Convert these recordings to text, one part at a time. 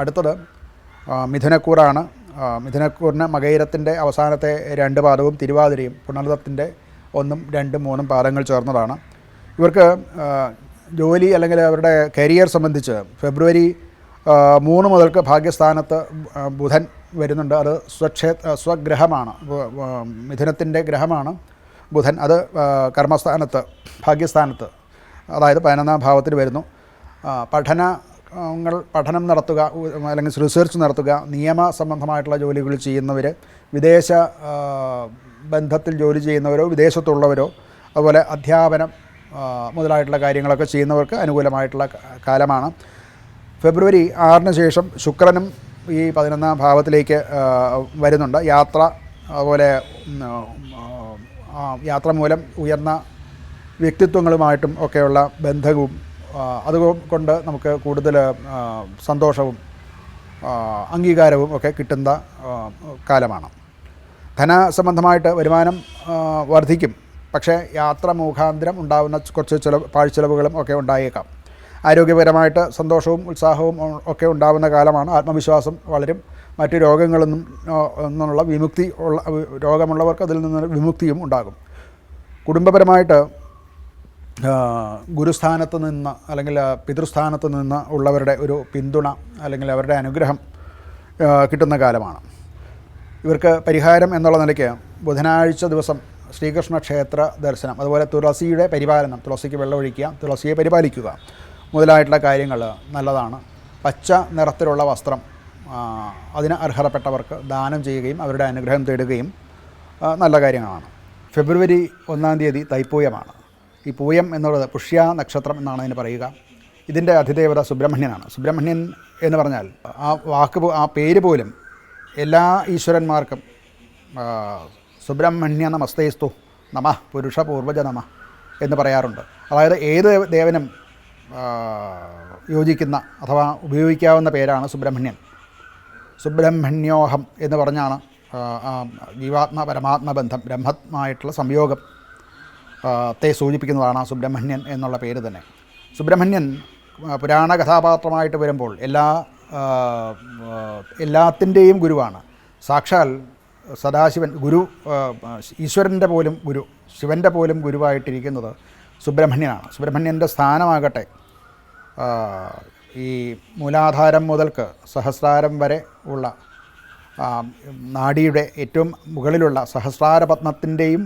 അടുത്തത് മിഥുനക്കൂറാണ്. മിഥുനക്കൂറിന് മകയിരത്തിന്റെ അവസാനത്തെ രണ്ട് പാദവും തിരുവാതിരയും പുണർദത്തിന്റെ ഒന്നും രണ്ടും മൂന്നും പാദങ്ങൾ ചേർന്നതാണ്. ഇവർക്ക് ജോലി അല്ലെങ്കിൽ അവരുടെ കരിയർ സംബന്ധിച്ച് ഫെബ്രുവരി മൂന്ന് മുതൽക്ക് ഭാഗ്യസ്ഥാനത്ത് ബുധൻ വരുന്നുണ്ട്. അത് സ്വക്ഷേ സ്വഗ്രഹമാണ്. മിഥുനത്തിന്റെ ഗ്രഹമാണ് ബുധൻ. അത് കർമ്മസ്ഥാനത്ത് ഭാഗ്യസ്ഥാനത്ത് അതായത് പതിനൊന്നാം ഭാവത്തിൽ വരുന്നു. ആ, പഠനങ്ങൾ പഠനം നടത്തുക അല്ലെങ്കിൽ റിസർച്ച് നടത്തുക നിയമ സംബന്ധമായിട്ടുള്ള ജോലികൾ ചെയ്യുന്നവർ വിദേശ ബന്ധത്തിൽ ജോലി ചെയ്യുന്നവരോ വിദേശത്തുള്ളവരോ അതുപോലെ അധ്യാപനം മുതലായിട്ടുള്ള കാര്യങ്ങളൊക്കെ ചെയ്യുന്നവർക്ക് അനുകൂലമായിട്ടുള്ള കാലമാണ്. ഫെബ്രുവരി ആറിന് ശേഷം ശുക്രനും ഈ പതിനൊന്നാം ഭാവത്തിലേക്ക് വരുന്നുണ്ട്. യാത്ര അതുപോലെ യാത്ര മൂലം ഉയർന്ന വ്യക്തിത്വങ്ങളുമായിട്ടും ഒക്കെയുള്ള ബന്ധവും അതുകൊണ്ട് നമുക്ക് കൂടുതൽ സന്തോഷവും അംഗീകാരവും ഒക്കെ കിട്ടുന്ന കാലമാണ്. ധനസംബന്ധമായിട്ട് വരുമാനം വർദ്ധിക്കും. പക്ഷേ യാത്ര മുഖാന്തരം ഉണ്ടാകുന്ന കുറച്ച് ചിലവ് പാഴ്ചെലവുകളും ഒക്കെ ഉണ്ടായേക്കാം. ആരോഗ്യപരമായിട്ട് സന്തോഷവും ഉത്സാഹവും ഒക്കെ ഉണ്ടാകുന്ന കാലമാണ്. ആത്മവിശ്വാസം വളരും. മറ്റ് രോഗങ്ങളിൽ നിന്നും നിന്നുള്ള വിമുക്തി ഉള്ള രോഗമുള്ളവർക്ക് അതിൽ നിന്ന് വിമുക്തിയും ഉണ്ടാകും. കുടുംബപരമായിട്ട് ഗുരുസ്ഥാനത്ത് നിന്ന് അല്ലെങ്കിൽ പിതൃസ്ഥാനത്ത് നിന്ന് ഉള്ളവരുടെ ഒരു പിന്തുണ അല്ലെങ്കിൽ അവരുടെ അനുഗ്രഹം കിട്ടുന്ന കാലമാണ്. ഇവർക്ക് പരിഹാരം എന്നുള്ള നിലയ്ക്ക് ബുധനാഴ്ച ദിവസം ശ്രീകൃഷ്ണ ക്ഷേത്ര ദർശനം അതുപോലെ തുളസിയുടെ പരിപാലനം തുളസിക്ക് വെള്ളമൊഴിക്കുക തുളസിയെ പരിപാലിക്കുക മുതലായിട്ടുള്ള കാര്യങ്ങൾ നല്ലതാണ്. പച്ച നിറത്തിലുള്ള വസ്ത്രം അതിന് അർഹതപ്പെട്ടവർക്ക് ദാനം ചെയ്യുകയും അവരുടെ അനുഗ്രഹം തേടുകയും നല്ല കാര്യങ്ങളാണ്. ഫെബ്രുവരി ഒന്നാം തീയതി തൈപ്പൂയമാണ്. ഈ പൂയം എന്നുള്ളത് പുഷ്യ നക്ഷത്രം എന്നാണ് അതിന് പറയുക. ഇതിന്റെ അതിദേവത സുബ്രഹ്മണ്യനാണ്. സുബ്രഹ്മണ്യൻ എന്ന് പറഞ്ഞാൽ ആ വാക്ക് ആ പേര് പോലും എല്ലാ ഈശ്വരന്മാർക്കും സുബ്രഹ്മണ്യ നമസ്തേസ്തു നമ പുരുഷ പൂർവജ നമ എന്ന് പറയാറുണ്ട്. അതായത് ഏത് ദേവ- ദേവനും യോജിക്കുന്ന അഥവാ ഉപയോഗിക്കാവുന്ന പേരാണ് സുബ്രഹ്മണ്യൻ. സുബ്രഹ്മണ്യോഹം എന്ന് പറഞ്ഞാണ് ജീവാത്മ പരമാത്മ ബന്ധം ബ്രഹ്മമായിട്ടുള്ള സംയോഗം ത്തെ സൂചിപ്പിക്കുന്നതാണ് സുബ്രഹ്മണ്യൻ എന്നുള്ള പേര് തന്നെ. സുബ്രഹ്മണ്യൻ പുരാണ കഥാപാത്രമായിട്ട് വരുമ്പോൾ എല്ലാ എല്ലാത്തിന്റെയും ഗുരുവാണ്. സാക്ഷാൽ സദാശിവൻ ഗുരു ഈശ്വരന്റെ പോലും ഗുരു ശിവന്റെ പോലും ഗുരുവായിട്ടിരിക്കുന്നത് സുബ്രഹ്മണ്യനാണ്. സുബ്രഹ്മണ്യന്റെ സ്ഥാനമാകട്ടെ ഈ മൂലാധാരം മുതൽക്ക് സഹസ്രാരം വരെ ഉള്ള നാടിയുടെ ഏറ്റവും മുകളിലുള്ള സഹസ്രാരപത്മത്തിന്റെയും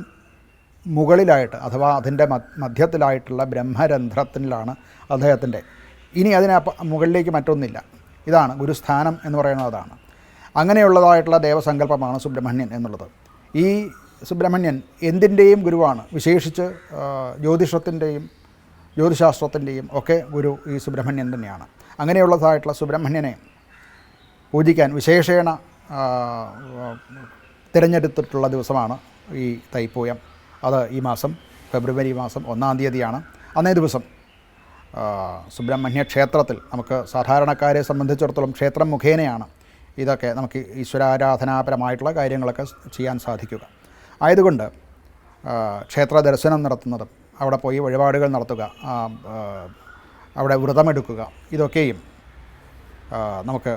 മുകളിലായിട്ട് അഥവാ അതിന്റെ മധ്യത്തിലായിട്ടുള്ള ബ്രഹ്മരന്ധ്രത്തിലാണ് അദ്ദേഹത്തിന്റെ. ഇനി അതിന് മുകളിലേക്ക് മറ്റൊന്നില്ല. ഇതാണ് ഗുരുസ്ഥാനം എന്ന് പറയുന്നത് അതാണ്. അങ്ങനെയുള്ളതായിട്ടുള്ള ദേവസങ്കല്പമാണ് സുബ്രഹ്മണ്യൻ എന്നുള്ളത്. ഈ സുബ്രഹ്മണ്യൻ എന്തിന്റെയും ഗുരുവാണ്. വിശേഷിച്ച് ജ്യോതിഷത്തിന്റെയും ജ്യോതിശാസ്ത്രത്തിന്റെയും ഒക്കെ ഗുരു ഈ സുബ്രഹ്മണ്യൻ തന്നെയാണ്. അങ്ങനെയുള്ളതായിട്ടുള്ള സുബ്രഹ്മണ്യനെ പൂജിക്കാൻ വിശേഷേണ തിരഞ്ഞെടുത്തിട്ടുള്ള ദിവസമാണ് ഈ തൈപ്പൂയം. അത് ഈ മാസം ഫെബ്രുവരി മാസം ഒന്നാം തീയതിയാണ്. അന്നേ ദിവസം സുബ്രഹ്മണ്യ ക്ഷേത്രത്തിൽ നമുക്ക് സാധാരണക്കാരെ സംബന്ധിച്ചിടത്തോളം ക്ഷേത്രം മുഖേനയാണ് ഇതൊക്കെ നമുക്ക് ഈശ്വരാരാധനാപരമായിട്ടുള്ള കാര്യങ്ങളൊക്കെ ചെയ്യാൻ സാധിക്കുക. ആയതുകൊണ്ട് ക്ഷേത്ര ദർശനം നടത്തുന്നതും അവിടെ പോയി വഴിപാടുകൾ നടത്തുക അവിടെ വ്രതമെടുക്കുക ഇതൊക്കെയും നമുക്ക്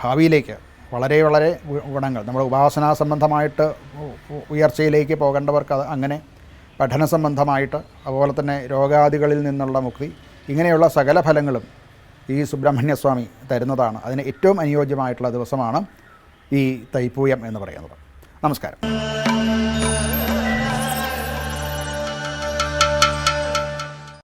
ഭാവിയിലേക്ക് വളരെ വളരെ ഗുണങ്ങൾ. നമ്മുടെ ഉപാസനാ സംബന്ധമായിട്ട് ഉയർച്ചയിലേക്ക് പോകേണ്ടവർക്ക് അത് അങ്ങനെ പഠന സംബന്ധമായിട്ട് അതുപോലെ തന്നെ രോഗാദികളിൽ നിന്നുള്ള മുക്തി ഇങ്ങനെയുള്ള സകല ഫലങ്ങളും ഈ സുബ്രഹ്മണ്യസ്വാമി തരുന്നതാണ്. അതിന് ഏറ്റവും അനുയോജ്യമായിട്ടുള്ള ദിവസമാണ് ഈ തൈപ്പൂയം എന്ന് പറയുന്നത്. നമസ്കാരം.